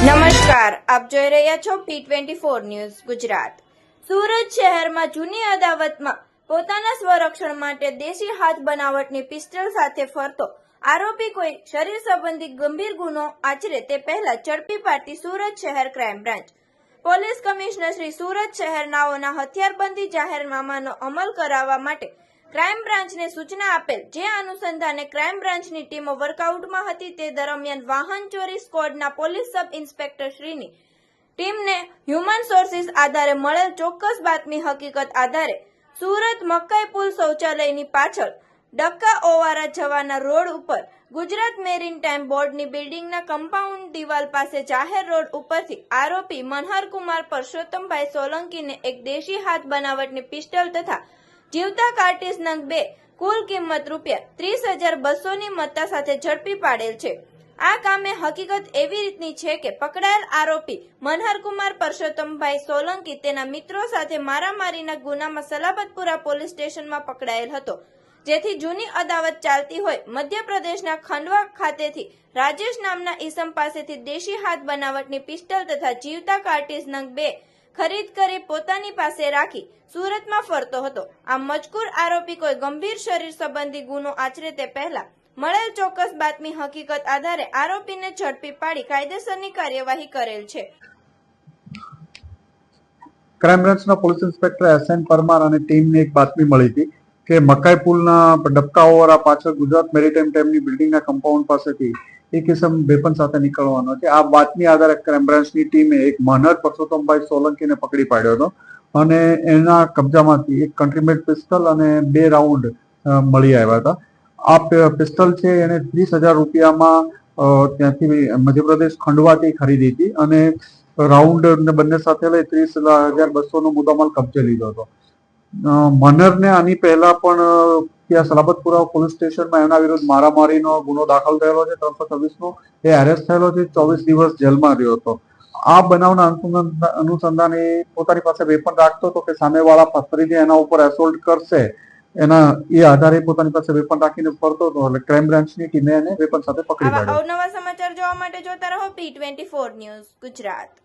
નમસ્કાર, આપ જોઈ રહ્યા છો P twenty four news Gujarat. Surat શહેરમાં જૂની અદાવતમાં પોતાના સ્વરક્ષણ માટે દેશી હાથ બનાવટની પિસ્તલ સાથે ફરતો આરોપી કોઈ શરીર સંબંધી ગંભીર ગુનો આચરે તે પહેલા ઝડપી પાડતી સુરત શહેર crime branch. Police commissioner Shri Surat શહેરનાઓના હથિયારબંધી જાહેરનામાનો અમલ કરાવવા માટે ક્રાઇમ બ્રાન્ચને સૂચના આપેલ જે અનુસંધાને ક્રાઇમ બ્રાન્ચની ટીમો વર્કઆઉટમાં હતી તે દરમિયાન વાહન ચોરી સ્ક્વોડના પોલીસ સબ ઇન્સ્પેક્ટર શ્રીની ટીમને હ્યુમન સોર્સિસ આધારે મળેલ ચોક્કસ બાતમી હકીકત આધારે સુરત મકાઈ પુલ શૌચાલયની પાછળ ડક્કા ઓવારા જવાના રોડ ઉપર ગુજરાત મેરીન ટાઈમ બોર્ડની બિલ્ડિંગના કમ્પાઉન્ડ દિવાલ પાસે જાહેર રોડ ઉપરથી આરોપી મનહરકુમાર પરસોત્તમભાઈ સોલંકીને એક દેશી હાથ બનાવટની પિસ્ટલ તથા જીવતા કાર્ટિસ નંગ બે, કુલ કિંમત રૂપિયા ત્રીસ હજાર બસોની મત્તા સાથે ઝડપી પાડેલ છે. આ કામે હકીકત એવી રીતની છે કે પકડાયેલ આરોપી મનહરકુમાર પરસોત્તમભાઈ સોલંકી તેના મિત્રો સાથે મારામારીના ગુનામાં સલાબતપુરા પોલીસ સ્ટેશનમાં પકડાયેલ હતો, જેથી જૂની અદાવત ચાલતી હોય મધ્યપ્રદેશના ખંડવા ખાતેથી રાજેશ નામના ઈસમ પાસેથી દેશી હાથ બનાવટની પિસ્ટલ તથા જીવતા કાર્ટિસ નંગ બે ખરીદ કરી પોતાની પાસે રાખી સુરતમાં ફરતો હતો. આ મજકૂર આરોપી કોઈ ગંભીર શરીર સંબંધી ગુનો આચરે તે પહેલા મળેલ ચોક્કસ બાતમી હકીકત આધારે આરોપીને ઝડપી પાડી કાયદેસરની કાર્યવાહી કરેલ છે. ક્રાઇમ બ્રાન્ચના police inspector S N Parmar અને ટીમને એક બાતમી મળી હતી કે મકાઈ પુલના ડબકા ઓવરા પાછળ ગુજરાત મેરીટાઈમ ટાઈમની બિલ્ડિંગના કમ્પાઉન્ડ પાસેથી એક કિસમ વેપન સાથે નીકળવાનો છે. આ વાતની આધારે ક્રાઇમ બ્રાન્ચની ટીમે એક મનહર પરસોત્તમભાઈ સોલંકીને પકડી પાડ્યો હતો અને એના કબજામાંથી એક કન્ટ્રીમેડ પિસ્તલ અને બે રાઉન્ડ મળી આવ્યા હતા. આ પિસ્તલ છે, એને ત્રીસ હજાર રૂપિયામાં ત્યાંથી મધ્યપ્રદેશ ખંડવાથી ખરીદી હતી અને રાઉન્ડ ને બંને સાથે લઈ ત્રીસ હજાર બસો નો મુદ્દામાલ કબજે લીધો હતો. મનરને આની પહેલા પણ અ, આ સલાબતપુરા પોલીસ સ્ટેશનમાં એના વિરુદ્ધ મારામારીનો ગુનો દાખલ થયેલો છે ત્રણસો છવ્વીસનો. એ એરેસ્ટ થયેલો છે ચોવીસ દિવસ જેલમાં રહ્યો હતો. આ બનાવના અનુસંધાન- એ પોતાની પાસે વેપન રાખતો હતો કે સામેવાળા ફરીથી એના ઉપર એસોલ્ટ કરશે. એના એ આધારે પોતાની પાસે વેપન રાખીને ફરતો હતો એટલે ક્રાઇમ બ્રાન્ચની ટીમે એને વેપન સાથે પકડી પાડ્યો અવનવા સમાચાર જોવા માટે જોતા રહો પી ટ્વેન્ટી ન્યૂઝ ગુજરાત.